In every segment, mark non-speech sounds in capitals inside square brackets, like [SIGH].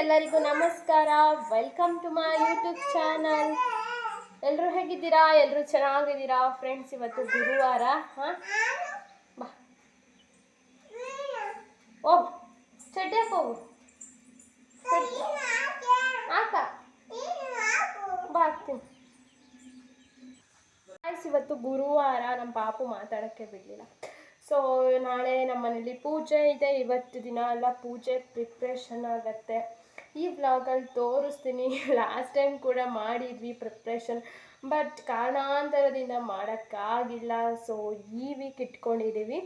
ಎಲ್ಲರಿಗೂ ನಮಸ್ಕಾರ. Welcome to my YouTube channel ಎಲ್ಲರೂ ಹೇಗಿದ್ದೀರಾ? ಎಲ್ಲರೂ ಚೆನ್ನಾಗಿದ್ದೀರಾ? ಫ್ರೆಂಡ್ಸ್ ಇವತ್ತು ಗುರುವಾರ, ಹಾಂ? ಬಾ. ಹೋಗು. ಬಾ ಇವತ್ತು ಗುರುವಾರ ನಮ್ಮ ಪಾಪು ಮಾತಾಡೋಕ್ಕೆ ಬಿಡಲಿಲ್ಲ. ಸೊ ನಾಳೆ ನಮ್ಮ ಮನೇಲಿ ಪೂಜೆ ಇದೆ. ಇವತ್ತು ದಿನ ಎಲ್ಲ ಪೂಜೆ ಪ್ರಿಪ್ರೇಷನ್ ಆಗುತ್ತೆ. ಈ ವ್ಲಾಗಲ್ಲಿ ತೋರಿಸ್ತೀನಿ. [LAUGHS] ಲಾಸ್ಟ್ ಟೈಮ್ ಕೂಡ ಮಾಡಿದ್ವಿ ಪ್ರಿಪ್ರೇಷನ್ ಬಟ್ ಕಾರಣಾಂತರದಿಂದ ಮಾಡೋಕ್ಕಾಗಿಲ್ಲ. ಸೊ ಈ ವೀಕ್ ಇಟ್ಕೊಂಡಿದ್ದೀವಿ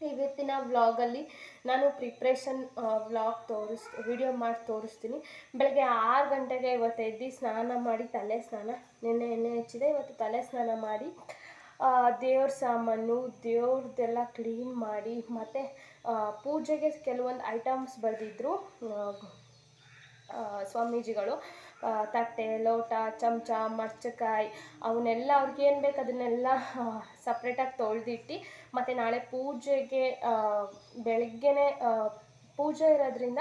ಇವತ್ತಿನ ವ್ಲಾಗಲ್ಲಿ ನಾನು ಪ್ರಿಪ್ರೇಷನ್ ವ್ಲಾಗ್ ತೋರಿಸ್ ವಿಡಿಯೋ ಮಾಡಿ ತೋರಿಸ್ತೀನಿ. ಬೆಳಗ್ಗೆ ಆರು ಗಂಟೆಗೆ ಇವತ್ತು ಎದ್ದು ಸ್ನಾನ ಮಾಡಿ, ತಲೆ ಸ್ನಾನ ನಿನ್ನೆ ಎಣ್ಣೆ ಹಚ್ಚಿದೆ. ಇವತ್ತು ತಲೆ ಸ್ನಾನ ಮಾಡಿ ದೇವ್ರ ಸಾಮಾನು, ದೇವ್ರದ್ದೆಲ್ಲ ಕ್ಲೀನ್ ಮಾಡಿ, ಮತ್ತು ಪೂಜೆಗೆ ಕೆಲವೊಂದು ಐಟಮ್ಸ್ ಬರೆದಿದ್ರು. ಸ್ವಾಮೀಜಿಗಳು ತಟ್ಟೆ, ಲೋಟ, ಚಮಚ ಮರ್ಚಕಾಯಿ ಅವನ್ನೆಲ್ಲ ಅವ್ರಿಗೆ ಏನು ಬೇಕು ಅದನ್ನೆಲ್ಲ ಸಪ್ರೇಟಾಗಿ ತೊಳೆದಿಟ್ಟು, ಮತ್ತು ನಾಳೆ ಪೂಜೆಗೆ ಬೆಳಗ್ಗೆನೇ ಪೂಜೆ ಇರೋದ್ರಿಂದ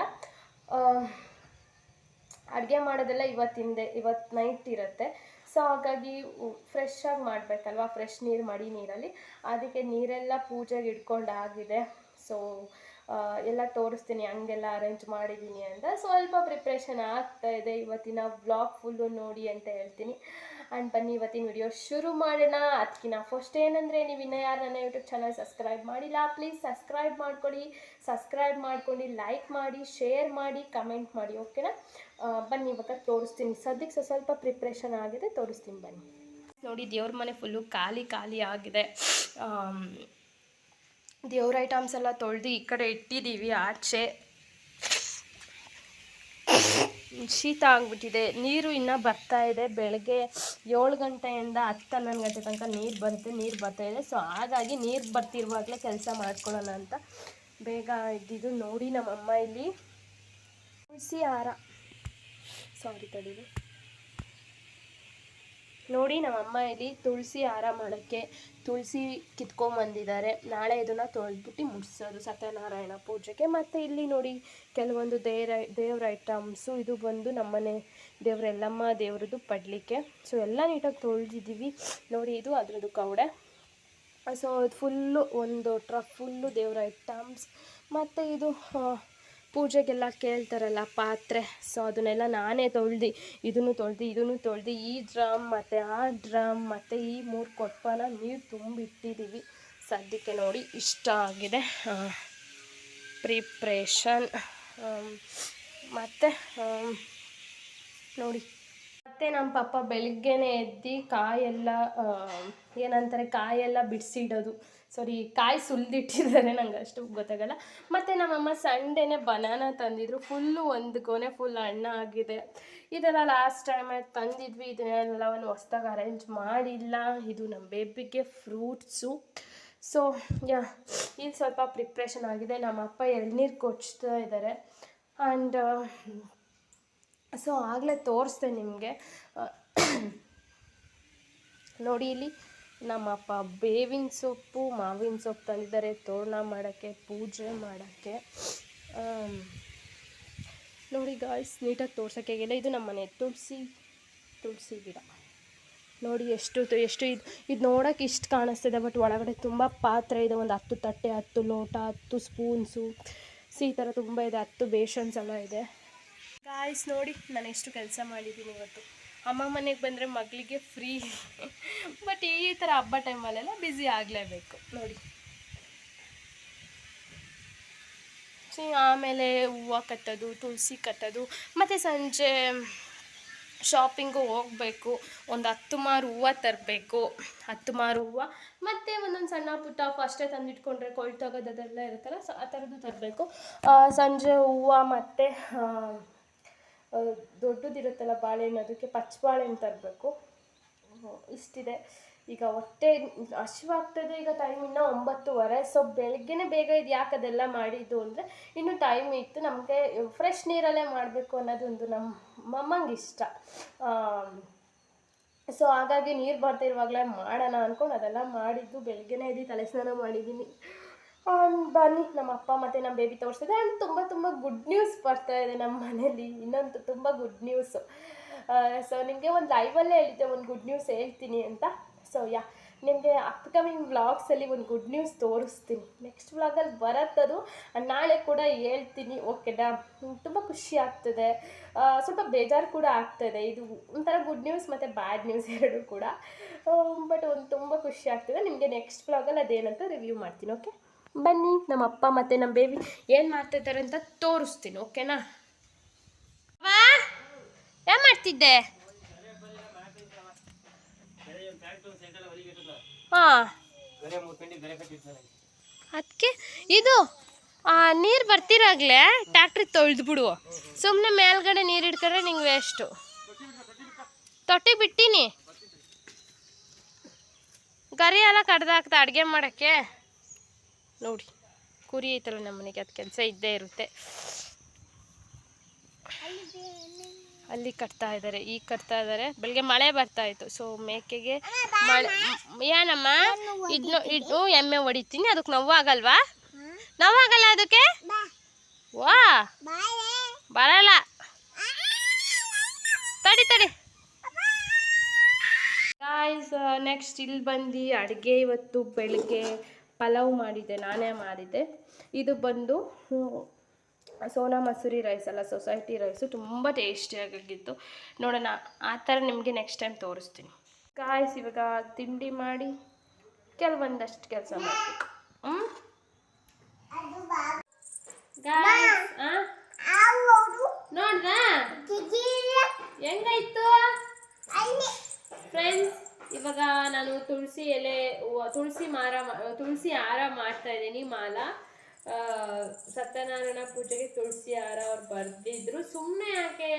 ಅಡುಗೆ ಮಾಡೋದೆಲ್ಲ ಇವತ್ತಿಂದೆ ಇವತ್ತು ನೈಟ್ ಇರುತ್ತೆ. ಸೊ ಹಾಗಾಗಿ ಫ್ರೆಶ್ ಆಗಿ ಮಾಡಬೇಕಲ್ವ ಫ್ರೆಶ್ ನೀರು, ಮಡಿ ನೀರಲ್ಲಿ. ಅದಕ್ಕೆ ನೀರೆಲ್ಲ ಪೂಜೆಗೆ ಇಟ್ಕೊಂಡಾಗಿದೆ ಸೊ ಎಲ್ಲ ತೋರಿಸ್ತೀನಿ, ಹಂಗೆಲ್ಲ ಅರೇಂಜ್ ಮಾಡಿದ್ದೀನಿ ಅಂತ. ಸ್ವಲ್ಪ ಪ್ರಿಪ್ರೇಷನ್ ಆಗ್ತಾ ಇದೆ. ಇವತ್ತಿನ ವ್ಲಾಗ್ ಫುಲ್ಲು ನೋಡಿ ಅಂತ ಹೇಳ್ತೀನಿ. ಆ್ಯಂಡ್ ಬನ್ನಿ, ಇವತ್ತಿನ ವಿಡಿಯೋ ಶುರು ಮಾಡೋಣ. ಅದಕ್ಕಿಂತ ಫಸ್ಟ್ ಏನಂದರೆ, ನೀವು ಇನ್ನೂ ಯಾರು ನನ್ನ ಯೂಟ್ಯೂಬ್ ಚಾನಲ್ ಸಬ್ಸ್ಕ್ರೈಬ್ ಮಾಡಿಲ್ಲ ಪ್ಲೀಸ್ ಸಬ್ಸ್ಕ್ರೈಬ್ ಮಾಡ್ಕೊಡಿ. ಸಬ್ಸ್ಕ್ರೈಬ್ ಮಾಡ್ಕೊಂಡು ಲೈಕ್ ಮಾಡಿ ಶೇರ್ ಮಾಡಿ ಕಮೆಂಟ್ ಮಾಡಿ ಓಕೆನಾ ಬನ್ನಿ, ಇವಾಗ ತೋರಿಸ್ತೀನಿ. ಸದ್ಯಕ್ಕೆ ಸ್ವಲ್ಪ ಪ್ರಿಪ್ರೇಷನ್ ಆಗಿದೆ. ತೋರಿಸ್ತೀನಿ ಬನ್ನಿ. ನೋಡಿ, ದೇವ್ರ ಮನೆ ಫುಲ್ಲು ಖಾಲಿ ಖಾಲಿ ಆಗಿದೆ. ದೇವ್ರ ಐಟಮ್ಸ್ ಎಲ್ಲ ತೊಳೆದು ಈ ಕಡೆ ಇಟ್ಟಿದ್ದೀವಿ ಆಚೆ. ಶೀತ ಆಗ್ಬಿಟ್ಟಿದೆ. ನೀರು ಇನ್ನೂ ಬರ್ತಾ ಇದೆ. ಬೆಳಗ್ಗೆ ಏಳು ಗಂಟೆಯಿಂದ ಹತ್ತು, ಹನ್ನೊಂದು ಗಂಟೆ ತನಕ ನೀರು ಬರುತ್ತೆ. ನೀರು ಬರ್ತಾ ಇದೆ. ಸೊ ಹಾಗಾಗಿ ನೀರು ಬರ್ತಿರುವಾಗಲೇ ಕೆಲಸ ಮಾಡ್ಕೊಳ್ಳೋಣ ಅಂತ ಬೇಗ ಇದ್ದಿದ್ದು ನೋಡಿ ನಮ್ಮಮ್ಮ ಇಲ್ಲಿ. ತುಳಸಿ ಹಾರ. ಸಾರಿ ತಡೀರಿ. ನೋಡಿ ನಮ್ಮಮ್ಮ ಇಲ್ಲಿ ತುಳಸಿ ಹಾರ ಮಾಡೋಕ್ಕೆ ತುಳಸಿ ಕಿತ್ಕೊಂಬಂದಿದ್ದಾರೆ ನಾಳೆ ಇದನ್ನು ತೊಳೆದ್ಬಿಟ್ಟು ಮುಡಿಸೋದು ಸತ್ಯನಾರಾಯಣ ಪೂಜೆಗೆ. ಮತ್ತು ಇಲ್ಲಿ ನೋಡಿ ಕೆಲವೊಂದು ದೇವ್ರ ದೇವ್ರ ಐಟಮ್ಸು ಇದು ಬಂದು ನಮ್ಮನೆ ದೇವ್ರ ಎಲ್ಲಮ್ಮ ದೇವ್ರದ್ದು ಪಡಲಿಕ್ಕೆ. ಸೊ ಎಲ್ಲ ನೀಟಾಗಿ ತೊಳೆದಿದ್ದೀವಿ. ನೋಡಿ ಇದು ಅದರದ್ದು ಕೌಡೆ ಸೊ ಅದು ಫುಲ್ಲು ಒಂದು ಟ್ರಕ್ ಫುಲ್ಲು ದೇವ್ರ ಐಟಮ್ಸ್ ಮತ್ತು ಇದು ಪೂಜೆಗೆಲ್ಲ ಕೇಳ್ತಾರಲ್ಲ, ಪಾತ್ರೆ. ಸೊ ಅದನ್ನೆಲ್ಲ ನಾನೇ ತೊಳ್ದು, ಇದನ್ನು ತೊಳ್ದು ಇದನ್ನು ತೊಳ್ದು, ಈ ಡ್ರಮ್ ಮತ್ತು ಆ ಡ್ರಮ್ ಮತ್ತು ಈ ಮೂರು ಕೊಟ್ಪನ ನೀರು ತುಂಬಿಟ್ಟಿದ್ದೀವಿ. ಸದ್ಯಕ್ಕೆ ನೋಡಿ, ಇಷ್ಟ ಆಗಿದೆ. ಪ್ರಿಪ್ರೇಷನ್ ಮತ್ತು ನೋಡಿ. ಮತ್ತೆ ನಮ್ಮ ಪಾಪ ಬೆಳಿಗ್ಗೆನೆ ಎದ್ದು ಕಾಯೆಲ್ಲ ಏನಂತಾರೆ, ಕಾಯೆಲ್ಲ ಬಿಡಿಸಿಡೋದು. ಸಾರಿ, ಕಾಯಿ ಸುಲಿದಿಟ್ಟಿದ್ದಾರೆ, ನಂಗೆ ಅಷ್ಟು ಗೊತ್ತಾಗಲ್ಲ. ಮತ್ತು ನಮ್ಮಮ್ಮ ಸಂಡೇನೆ ಬನಾನ ತಂದಿದ್ರು. ಫುಲ್ಲು ಒಂದು ಗೊನೆ ಫುಲ್ ಹಣ್ಣು ಆಗಿದೆ. ಇದೆಲ್ಲ ಲಾಸ್ಟ್ ಟೈಮ್ ತಂದಿದ್ವಿ. ಇದನ್ನೆಲ್ಲವನ್ನು ಹೊಸ್ದಾಗಿ ಅರೇಂಜ್ ಮಾಡಿಲ್ಲ. ಇದು ನಮ್ಮ ಬೇಬಿಗೆ ಫ್ರೂಟ್ಸು ಸೊ ಯಾ, ಇದು ಸ್ವಲ್ಪ ಪ್ರಿಪ್ರೇಷನ್ ಆಗಿದೆ. ನಮ್ಮ ಅಪ್ಪ ಎಳ್ನೀರು ಕೊಚ್ತಾ ಇದ್ದಾರೆ ಆ್ಯಂಡ್ ಸೊ ಆಗಲೇ ತೋರಿಸ್ದೆ ನಿಮಗೆ. ನೋಡಿ ಇಲ್ಲಿ ನಮ್ಮಪ್ಪ ಬೇವಿನ ಸೊಪ್ಪು, ಮಾವಿನ ಸೊಪ್ಪು ತಂದಿದ್ದಾರೆ. ತೋರಣ ಮಾಡೋಕ್ಕೆ, ಪೂಜೆ ಮಾಡೋಕ್ಕೆ. ನೋಡಿ ಗಾಯ್ಸ್ ನೀಟಾಗಿ ತೋರ್ಸೋಕ್ಕೆ ಆಗಿಲ್ಲ. ಇದು ನಮ್ಮ ಮನೆ ತುಳಸಿ ತುಳಸಿ ಗಿಡ. ನೋಡಿ ಎಷ್ಟು ಎಷ್ಟು ಇದು ಇದು ನೋಡೋಕೆ ಇಷ್ಟು ಕಾಣಿಸ್ತಿದೆ, ಬಟ್ ಒಳಗಡೆ ತುಂಬ ಪಾತ್ರೆ ಇದೆ. ಒಂದು ಹತ್ತು ತಟ್ಟೆ, ಹತ್ತು ಲೋಟ, ಹತ್ತು ಸ್ಪೂನ್ಸು. ಸಿ ಈ ಥರ ತುಂಬ ಇದೆ. ಹತ್ತು ಬೇಷನ್ಸ್ ಎಲ್ಲ ಇದೆ. ಗಾಯ್ಸ್ ನೋಡಿ, ನಾನು ಎಷ್ಟು ಕೆಲಸ ಮಾಡಿದ್ದೀನಿ ಇವತ್ತು. ಅಮ್ಮ ಮನೆಗೆ ಬಂದರೆ ಮಗಳಿಗೆ ಫ್ರೀ ಬಟ್ ಈ ಥರ ಹಬ್ಬ ಟೈಮಲ್ಲೆಲ್ಲ ಬ್ಯುಸಿ ಆಗಲೇಬೇಕು. ನೋಡಿ. ಸೊ ಆಮೇಲೆ ಹೂವು ಕಟ್ಟೋದು ತುಳಸಿ ಕಟ್ಟೋದು ಮತ್ತು ಸಂಜೆ ಶಾಪಿಂಗು ಹೋಗಬೇಕು. ಒಂದು ಹತ್ತು ಮಾರು ಹೂವು ತರಬೇಕು. ಹತ್ತು ಮಾರು ಹೂವು, ಮತ್ತು ಒಂದೊಂದು ಸಣ್ಣ ಪುಟ್ಟ ಫಸ್ಟೇ ತಂದಿಟ್ಕೊಂಡ್ರೆ ಕೊಳ್ತೋಗೋದು ಅದೆಲ್ಲ ಇರುತ್ತಲ್ಲ ಸೊ ಆ ಥರದ್ದು ತರಬೇಕು. ಸಂಜೆ ಹೂವು ಮತ್ತು ದೊಡ್ಡದಿರುತ್ತಲ್ಲ ಬಾಳೆಹಣ್ಣು, ಅದಕ್ಕೆ ಪಚ್ಚ ಬಾಳೆಹಣ್ಣು ತರಬೇಕು. ಇಷ್ಟಿದೆ. ಈಗ ಹೊಟ್ಟೆ ಹಸಿವಾಗ್ತದೆ ಈಗ ಟೈಮ್ ಇನ್ನೂ ಒಂಬತ್ತುವರೆ ಸೊ ಬೆಳಗ್ಗೆನೇ ಬೇಗ ಇದು ಯಾಕೆ ಅದೆಲ್ಲ ಮಾಡಿದ್ದು ಅಂದರೆ ಇನ್ನೂ ಟೈಮ್ ಇತ್ತು. ನಮಗೆ ಫ್ರೆಶ್ ನೀರಲ್ಲೇ ಮಾಡಬೇಕು ಅನ್ನೋದೊಂದು ನಮ್ಮ ಅಮ್ಮಂಗೆ ಇಷ್ಟ. ಸೊ ಹಾಗಾಗಿ ನೀರು ಬರ್ತಾ ಇರುವಾಗಲೇ ಮಾಡೋಣ ಅಂದ್ಕೊಂಡು ಅದೆಲ್ಲ ಮಾಡಿದ್ದು. ಬೆಳಗ್ಗೆನೇ ಎದ್ದು ತಲೆ ಸ್ನಾನ ಮಾಡಿದ್ದೀನಿ ಬನ್ನಿ, ನಮ್ಮ ಅಪ್ಪ ಮತ್ತು ನಮ್ಮ ಬೇಬಿ ತೋರಿಸಿದೆ ಆ್ಯಂಡ್ ತುಂಬ ತುಂಬ ಗುಡ್ ನ್ಯೂಸ್ ಬರ್ತಾ ಇದೆ ನಮ್ಮ ಮನೇಲಿ. ಇನ್ನೊಂದು ತುಂಬ ಗುಡ್ ನ್ಯೂಸು ಸೊ ನಿಮಗೆ ಒಂದು ಲೈವಲ್ಲೇ ಹೇಳಿದ್ದೆ, ಒಂದು ಗುಡ್ ನ್ಯೂಸ್ ಹೇಳ್ತೀನಿ ಅಂತ. ಸೊ ಯಾ ನಿಮಗೆ ಅಪ್ಕಮಿಂಗ್ ವ್ಲಾಗ್ಸಲ್ಲಿ ಒಂದು ಗುಡ್ ನ್ಯೂಸ್ ತೋರಿಸ್ತೀನಿ. ನೆಕ್ಸ್ಟ್ ವ್ಲಾಗಲ್ಲಿ ಬರತ್ತದು. ನಾಳೆ ಕೂಡ ಹೇಳ್ತೀನಿ ಓಕೆನಾ ತುಂಬ ಖುಷಿ ಆಗ್ತದೆ. ಸ್ವಲ್ಪ ಬೇಜಾರು ಕೂಡ ಆಗ್ತದೆ ಇದು. ಒಂಥರ ಗುಡ್ ನ್ಯೂಸ್ ಮತ್ತು ಬ್ಯಾಡ್ ನ್ಯೂಸ್ ಎರಡು ಕೂಡ. ಬಟ್ ಒಂದು ತುಂಬ ಖುಷಿ ಆಗ್ತದೆ. ನಿಮಗೆ ನೆಕ್ಸ್ಟ್ ವ್ಲಾಗಲ್ಲಿ ಅದೇನಂತ ರಿವ್ಯೂ ಮಾಡ್ತೀನಿ ಓಕೆ ಬನ್ನಿ, ನಮ್ಮ ಅಪ್ಪ ಮತ್ತೆ ನಮ್ಮ ಬೇಬಿ ಏನು ಮಾಡ್ತಿದ್ದಾರೆ ಅಂತ ತೋರಿಸ್ತೀನಿ ಓಕೆನಾ ಏನು ಮಾಡ್ತಿದ್ದೆ? ಹಾಂ. ಅದಕ್ಕೆ ಇದು ನೀರು ಬರ್ತಿರಾಗಲೇ ಟ್ಯಾಕ್ಟ್ರಿ ತೊಳೆದು ಬಿಡು ಸುಮ್ಮನೆ ಮೇಲ್ಗಡೆ ನೀರು ಇಡ್ತಾರೆ ನಿಂಗೆ ವೇಸ್ಟು ತೊಟ್ಟಿ ಬಿಟ್ಟಿನಿ. ಗರಿ ಎಲ್ಲ ಕಡ್ದಾಕ್ತ ಅಡುಗೆ ಮಾಡೋಕ್ಕೆ. ನೋಡಿ, ಕುರಿ ಐತಲ್ಲ ನಮ್ಮ ಮನೆಗೆ, ಅದು ಕೆಲಸ ಇದ್ದೇ ಇರುತ್ತೆ. ಅಲ್ಲಿ ಕಟ್ತಾ ಇದ್ದಾರೆ ಈಗ ಕಟ್ತಾ ಇದ್ದಾರೆ ಬೆಳಿಗ್ಗೆ ಮಳೆ ಬರ್ತಾ ಇತ್ತು ಸೊ ಮೇಕೆಗೆ ಮಳೆ ಏನಮ್ಮ? ಇದ್ನು ಇದ್ದು ಎಮ್ಮೆ ಹೊಡಿತೀನಿ ಅದಕ್ಕೆ ನೋವಾಗಲ್ವಾ ನೋವಾಗಲ್ಲ ಅದಕ್ಕೆ? ವಾ! ಬರಲ್ಲ. ತಡಿ ತಡಿ. ಗಾಯ್ಸ್ ನೆಕ್ಸ್ಟ್ ಇಲ್ಲಿ ಬಂದು ಅಡುಗೆ ಇವತ್ತು ಬೆಳಗ್ಗೆ ಪಲಾವ್ ಮಾಡಿದ್ದೆ ನಾನೇ ಮಾಡಿದ್ದೆ. ಇದು ಬಂದು ಸೋನಾ ಮಸೂರಿ ರೈಸ್ ಅಲ್ಲ ಸೊಸೈಟಿ ರೈಸು ತುಂಬ ಟೇಸ್ಟಿಯಾಗಿತ್ತು ನೋಡೋಣ ಆ ಥರ ನಿಮಗೆ ನೆಕ್ಸ್ಟ್ ಟೈಮ್ ತೋರಿಸ್ತೀನಿ. ಕಾಯಿಸಿ ಇವಾಗ ತಿಂಡಿ ಮಾಡಿ ಕೆಲವೊಂದಷ್ಟು ಕೆಲಸ ಮಾಡಬೇಕು ಹ್ಞೂ ನೋಡ್ದಾ ಹೆಂಗಾಯ್ತು? ಫ್ರೆಂಡ್ಸ್ ಇವಾಗ ನಾನು ತುಳಸಿ ಎಲೆ ತುಳಸಿ ಮಾರ, ತುಳಸಿ ಹಾರ ಮಾಡ್ತಾ ಇದ್ದೀನಿ, ಮಾಲ. ಸತ್ಯನಾರಾಯಣ ಪೂಜೆಗೆ ತುಳಸಿ ಹಾರ ಅವ್ರು ಬರ್ದಿದ್ರು. ಸುಮ್ಮನೆ ಯಾಕೆ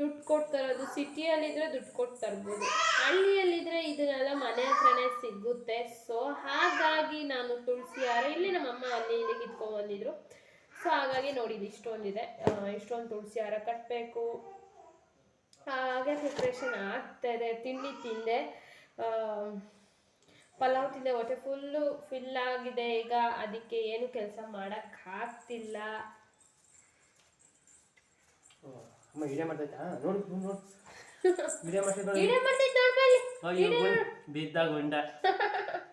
ದುಡ್ಡು ಕೊಟ್ಟು ತರೋದು ಸಿಟಿಯಲ್ಲಿದ್ರೆ ದುಡ್ಡು ಕೊಟ್ಟು ತರ್ಬೋದು. ಹಳ್ಳಿಯಲ್ಲಿದ್ರೆ ಇದನ್ನೆಲ್ಲ ಮನೆ ಹತ್ರನೇ ಸಿಗುತ್ತೆ. ಸೊ ಹಾಗಾಗಿ ನಾನು ತುಳಸಿ ಹಾರ ಇಲ್ಲಿ ನಮ್ಮಮ್ಮ ಅಲ್ಲಿ ಇಲ್ಲಿ ಕಿತ್ಕೊಂಡ್ಬಂದಿದ್ರು ಸೊ ಹಾಗಾಗಿ ನೋಡಿ ಇಷ್ಟೊಂದಿದೆ. ಇಷ್ಟೊಂದು ತುಳಸಿ ಹಾರ ಕಟ್ಟಬೇಕು ಹಾಗೆ ಪ್ರಿಪ್ರೇಷನ್ ಆಗ್ತಾ ಇದೆ. ತಿಂಡಿ ತಿಂದೆ. ಪಲಾವ್ ತಿಂದೆ ಹೊಟ್ಟೆ ಫುಲ್ಲು ಫಿಲ್ ಆಗಿದೆ. ಈಗ ಅದಕ್ಕೆ ಏನು ಕೆಲಸ ಮಾಡಕ್ ಆಗ್ತಿಲ್ಲ ಅಮ್ಮ ಇಡೇ ಮಾಡ್ತೈತಾ ನೋಡು ನೋಡು ನೋಡು. ಇಡೇ ಮಾಡ್ತೈತೆ ಗಿಡ ಮಾಡ್ತಿದ್ ನೋಡ್ಬಲ್ಲಿ ಅಯ್ಯೋ ಗುಂಡ್ ಬಿದ್ದ ಗುಂಡ.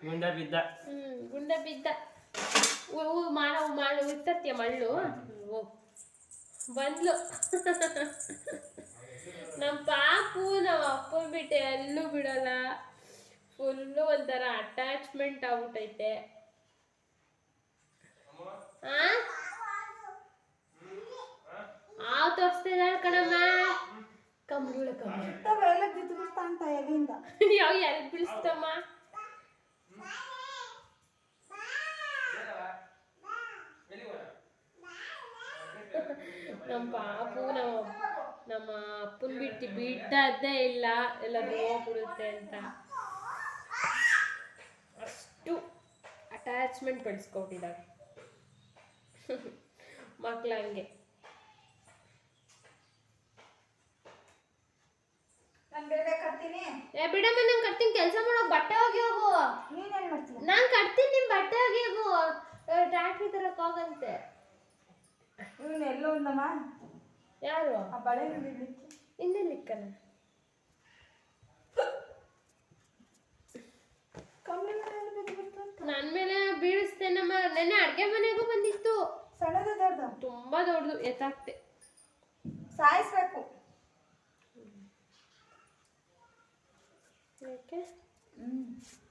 ಗುಂಡ ಬಿದ್ದ. ಗುಂಡ ಬಿದ್ದ. ಮಾಡ ಮಾಡು ಇರ್ತತ್ಯ ಮಳ್ಳು ಓ ಬಂದ್ಲು. ನಮ್ಮ ಪಾಪು ನಮ್ಮ ಅಪ್ಪ ಬಿಟ್ಟೆ ಎಲ್ಲೂ ಬಿಡಲ್ಲ. ಫುಲ್ಲು ಒಂಥರ ಅಟ್ಯಾಚ್ಮೆಂಟ್ ಆಗ್ಬಿಟ್ಟೈತೆ ಆ? ಆ ತೋರಿಸ್ತಿದ ಕಣಮ್ಮ? ಕಂಬಳ ಕಂಬಳ ಯಾವ ಎಲ್ಲಿ ಬೀಳಿಸ್ತಮ್ಮ ನಮ್ಮ ಪಾಪು ನಮ್ಮ ನಮ್ಮ ಅಪ್ಪನ ಬಿಟ್ಟು ಬಿಟ್ಟದ್ದೇ ಇಲ್ಲ. ಎಲ್ಲ ಹೋಗ್ಬಿಡುತ್ತೆ ಅಂತ ಅಷ್ಟು ಅಟ್ಯಾಚ್ಮೆಂಟ್ ಬೆಳೆಸ್ಕೊಟ್ಟಿದ್ದಾರೆ ಮಕ್ಕಳ ಹಂಗೆ. ಏ ಬಿಡಮ್ಮ ನಂಗೆ ಕಟ್ತೀನಿ. ಕೆಲಸ ಮಾಡೋಕೆ ಬಟ್ಟೆ ಹೋಗಿ. ಹೋಗು ನಾನು ಕಟ್ತೀನಿ ನಿಮ್ ಬಟ್ಟೆ ಹೋಗಿ ಹೋಗು ಟ್ರ್ಯಾಕ್ಟ್ರಿ ತರಕ್ ಹೋಗಂತೆ. ಯಾರು? ಹಿಂದೆ ಲಿಕ್ಕನ ನನ್ ಮೇಲೆ ಬೀಳಿಸ್ತೇನಮ್ಮ ನೆನ್ನೆ ಅಡ್ಗೆ ಮನೆಗೂ ಬಂದಿತ್ತು. ತುಂಬಾ ದೊಡ್ಡದು ಎತ್ತಾಕ್ತೆ ಸಾಯಿಸ್ಬೇಕು. ಯಾಕೆ? ಸ್ನಾನ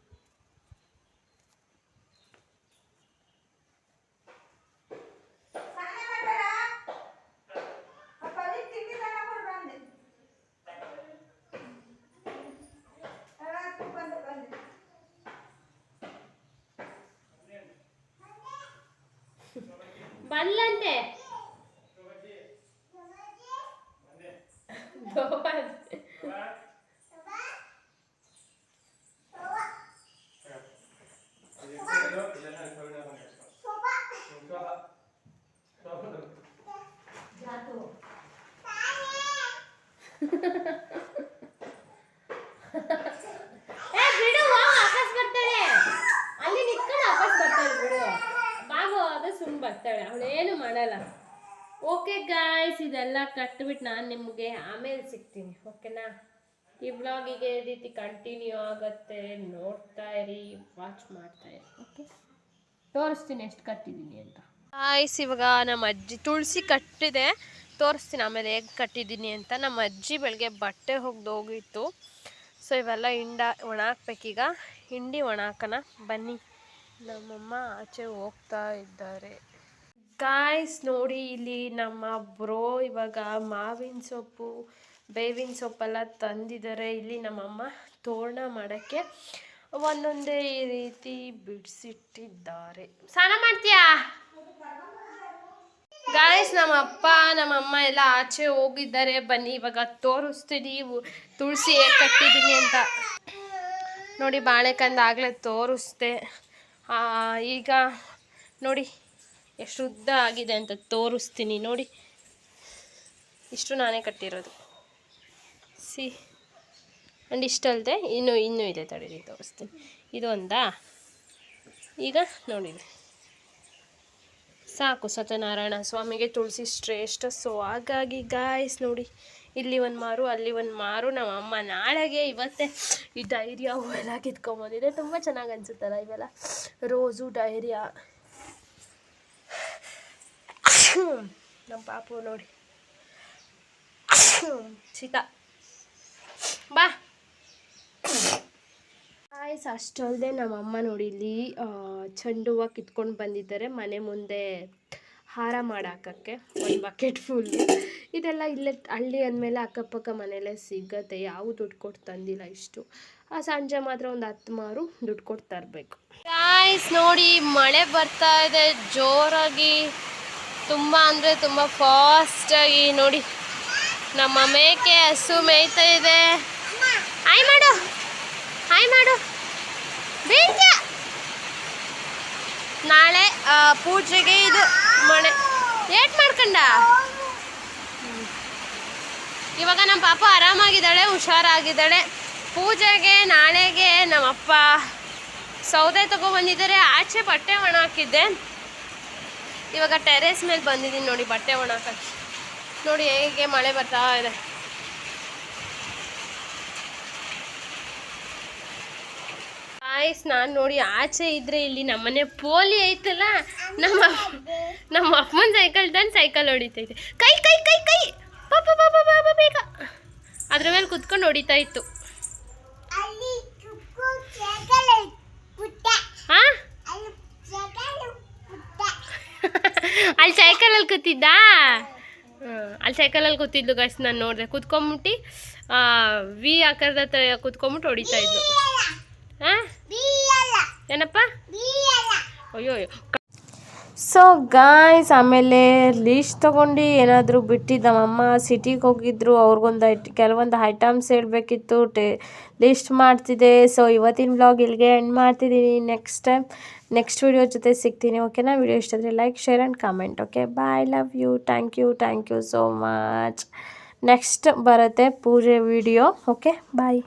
ಬಂದ್ಲಂತೆ ಗೋಪಾಲ್. ಏ ಬಿಡು ಇದೆಲ್ಲ ಕಟ್ಬಿಟ್ಟು ನಾನು ನಿಮಗೆ ಆಮೇಲೆ ಸಿಗ್ತೀನಿ, ಓಕೆನಾ? ಈ ಬ್ಲಾಗಿಗೆ ರೀತಿ ಕಂಟಿನ್ಯೂ ಆಗುತ್ತೆ, ನೋಡ್ತಾ ಇರಿ ವಾಚ್ ಮಾಡ್ತಾ ಇರಿ, ಓಕೆ? ತೋರಿಸ್ತೀನಿ ಎಷ್ಟು ಕಟ್ಟಿದ್ದೀನಿ ಅಂತ. ಆಯ್ಸ್ ಇವಾಗ ನಮ್ಮ ಅಜ್ಜಿ ತುಳಸಿ ಕಟ್ಟಿದೆ. ತೋರಿಸ್ತೀನಿ ಆಮೇಲೆ ಹೇಗೆ ಕಟ್ಟಿದ್ದೀನಿ ಅಂತ. ನಮ್ಮ ಅಜ್ಜಿ ಬೆಳಗ್ಗೆ ಬಟ್ಟೆ ಹೋಗ್ದು ಹೋಗಿತ್ತು. ಸೊ ಇವೆಲ್ಲ ಹಿಂಡ ಒಣ ಹಾಕ್ಬೇಕೀಗ. ಹಿಂಡಿ ಒಣ ಹಾಕೋಣ. ಬನ್ನಿ. ನಮ್ಮಮ್ಮ ಆಚೆ ಹೋಗ್ತಾ ಇದ್ದಾರೆ. ಗಾಯ್ಸ್ ನೋಡಿ ಇಲ್ಲಿ ನಮ್ಮ ಬ್ರೋ ಇವಾಗ ಮಾವಿನ ಸೊಪ್ಪು, ಬೇವಿನ ಸೊಪ್ಪೆಲ್ಲ ತಂದಿದ್ದಾರೆ. ಇಲ್ಲಿ ನಮ್ಮಮ್ಮ ತೋರಣ ಮಾಡೋಕ್ಕೆ ಒಂದೊಂದೇ ಈ ರೀತಿ ಬಿಡಿಸಿಟ್ಟಿದ್ದಾರೆ. ಸ್ನಾನ ಮಾಡ್ತೀಯಾ? ಗಾಯ್ಸ್ ನಮ್ಮ ಅಪ್ಪ, ನಮ್ಮ ಅಮ್ಮ ಎಲ್ಲ ಆಚೆ ಹೋಗಿದ್ದಾರೆ. ಬನ್ನಿ, ಇವಾಗ ತೋರಿಸ್ತೀನಿ. ತುಳಸಿ ಹೇಗೆ ಕಟ್ಟಿದ್ದೀನಿ ಅಂತ. ನೋಡಿ ಬಾಳೆಕಂದ ಆಗಲೇ ತೋರಿಸ್ದೆ ಈಗ ನೋಡಿ ಎಷ್ಟು ಉದ್ದ ಆಗಿದೆ ಅಂತ ತೋರಿಸ್ತೀನಿ ನೋಡಿ. ಇಷ್ಟು ನಾನೇ ಕಟ್ಟಿರೋದು. ಸಿ. ಆ್ಯಂಡ್ ಇಷ್ಟಲ್ಲದೆ ಇನ್ನೂ ಇನ್ನೂ ಇದೆ ತಡೀರಿ ತೋರಿಸ್ತೀನಿ. ಇದು ಒಂದಾ? ಈಗ ನೋಡಿರಿ ಸಾಕು ಸತ್ಯನಾರಾಯಣ ಸ್ವಾಮಿಗೆ ತುಳಸಿ ಶ್ರೇಷ್ಠ. ಸೊ ಹಾಗಾಗಿ ಗಾಯ್ಸ್ ನೋಡಿ, ಇಲ್ಲಿ ಒಂದು ಮಾರು, ಅಲ್ಲಿ ಒಂದು ಮಾರು. ನಮ್ಮ ಅಮ್ಮ ನಾಳೆಗೆ ಇವತ್ತೇ ಈ ಡೈರಿಯಾ ಹೂವೆಲ್ಲ ಕಿತ್ಕೊಂಬಂದಿದೆ ತುಂಬ ಚೆನ್ನಾಗಿ ಅನಿಸುತ್ತಲ್ಲ ಇವೆಲ್ಲ? ರೋಸು ಡೈರಿಯಾ ನಮ್ಮ ಪಾಪು ನೋಡಿ. ಸೀತಾ ಬಾ. ಆಯ್ಸ್ ಅಷ್ಟಲ್ಲದೆ ನಮ್ಮಮ್ಮ ನೋಡಿ ಇಲ್ಲಿ ಚೆಂಡು ಹೂವು ಕಿತ್ಕೊಂಡು ಬಂದಿದ್ದಾರೆ ಮನೆ ಮುಂದೆ ಹಾರ ಮಾಡಾಕಕ್ಕೆ ಒಂದು ಬಕೆಟ್ ಫುಲ್ ಇದೆಲ್ಲ ಇಲ್ಲೇ ಹಳ್ಳಿ ಅಂದಮೇಲೆ ಅಕ್ಕಪಕ್ಕ ಮನೆಯಲ್ಲೇ ಸಿಗತ್ತೆ ಯಾವ ದುಡ್ಡು ಕೊಟ್ಟು ತಂದಿಲ್ಲ ಇಷ್ಟು. ಆ ಸಂಜೆ ಮಾತ್ರ ಒಂದು ಹತ್ತು ಮಾರು ದುಡ್ಡು ಕೊಟ್ಟು ತರಬೇಕು. ಆಯ್ಸ್ ನೋಡಿ ಮಳೆ ಬರ್ತಾ ಇದೆ ಜೋರಾಗಿ. ತುಂಬ ಅಂದರೆ ತುಂಬ ಫಾಸ್ಟಾಗಿ ನೋಡಿ. ನಮ್ಮ ಮೇಕೆ ಹಸು ಮೇಯ್ತಾ ಇದೆ. ಹಾಯ್ ಮಾಡು. ಹಾಯ್ ಮಾಡು. ನಾಳೆ ಪೂಜೆಗೆ ಇದು ಮಣೆ. ಏಟ್ ಮಾಡ್ಕಂಡ. ಇವಾಗ ನಮ್ಮ ಪಾಪ ಆರಾಮಾಗಿದ್ದಾಳೆ, ಹುಷಾರಾಗಿದ್ದಾಳೆ. ಪೂಜೆಗೆ, ನಾಳೆಗೆ ನಮ್ಮಪ್ಪ ಸೌದೆ ತಗೊಬಂದಿದ್ದಾರೆ ಆಚೆ ಬಟ್ಟೆ ಒಣ ಹಾಕಿದ್ದೆ ಇವಾಗ ಟೆರೇಸ್ ಮೇಲೆ ಬಂದಿದ್ದೀನಿ ನೋಡಿ ಬಟ್ಟೆ ಒಣ ಹಾಕಕ್ಕೆ ನೋಡಿ ಹೇಗೆ ಮಳೆ ಬರ್ತಾ ಇದೆ. ಆಯ್ಸ್ ನಾನು ನೋಡಿ ಆಚೆ ಇದ್ರೆ ಇಲ್ಲಿ ನಮ್ಮನೆ ಪೋಲಿ ಐತಲ್ಲ ನಮ್ಮ ನಮ್ಮ ಅಪ್ಪನ ಸೈಕಲ್ ತಂದು ಸೈಕಲ್ ಹೊಡಿತೈತೆ. ಕೈ ಕೈ ಕೈ ಕೈ! ಪಾಪ ಪಾಪ ಪಾಪ ಬೇಗ. ಅದ್ರ ಮೇಲೆ ಕುತ್ಕೊಂಡು ಹೊಡಿತಾ ಇತ್ತು. ಹಾ ಅಲ್ಲಿ ಸೈಕಲ್ ಪುಟ್ಟ ಅಲ್ಲಿ ಸೈಕಲಲ್ಲಿ ಕೂತಿದ್ದ? ಅಲ್ಲಿ ಸೈಕಲಲ್ಲಿ ಕೂತಿದ್ಲು ಗಾಯ್ಸ್ ನಾನು ನೋಡಿದೆ. ಕುತ್ಕೊಂಬಿಟ್ಟು ವಿ ಆಕಾರದ ಹತ್ರ ಕುತ್ಕೊಂಬಿಟ್ಟು ಹೊಡಿತಾ ಇದ್ಲು. ಹಾಂ? ಏನಪ್ಪ? ಅಯ್ಯೋ ಅಯ್ಯೋ. ಸೊ ಗಾಯ್ಸ್ ಆಮೇಲೆ ಲೀಸ್ಟ್ ತೊಗೊಂಡು ಏನಾದರೂ ಬಿಟ್ಟಿದ್ದ ನಮ್ಮಮ್ಮ ಸಿಟಿಗೆ ಹೋಗಿದ್ರು, ಅವ್ರಿಗೊಂದು ಐಟ್ ಕೆಲವೊಂದು ಐಟಮ್ಸ್ ಹೇಳಬೇಕಿತ್ತು. ಟೇ ಲೀಸ್ಟ್ ಮಾಡ್ತಿದ್ದೆ. ಸೊ ಇವತ್ತಿನ ಬ್ಲಾಗ್ ಇಲ್ಲಿಗೆ ಎಂಡ್ ಮಾಡ್ತಿದ್ದೀನಿ. ನೆಕ್ಸ್ಟ್ ಟೈಮ್ ನೆಕ್ಸ್ಟ್ ವಿಡಿಯೋ ಜೊತೆ ಸಿಗ್ತೀನಿ ಓಕೆನಾ ವಿಡಿಯೋ ಇಷ್ಟ ಆದರೆ like share and comment okay bye love you thank you thank you so much next ಬರುತ್ತೆ ಪೂಜೆ ವಿಡಿಯೋ ಓಕೆ ಬಾಯ್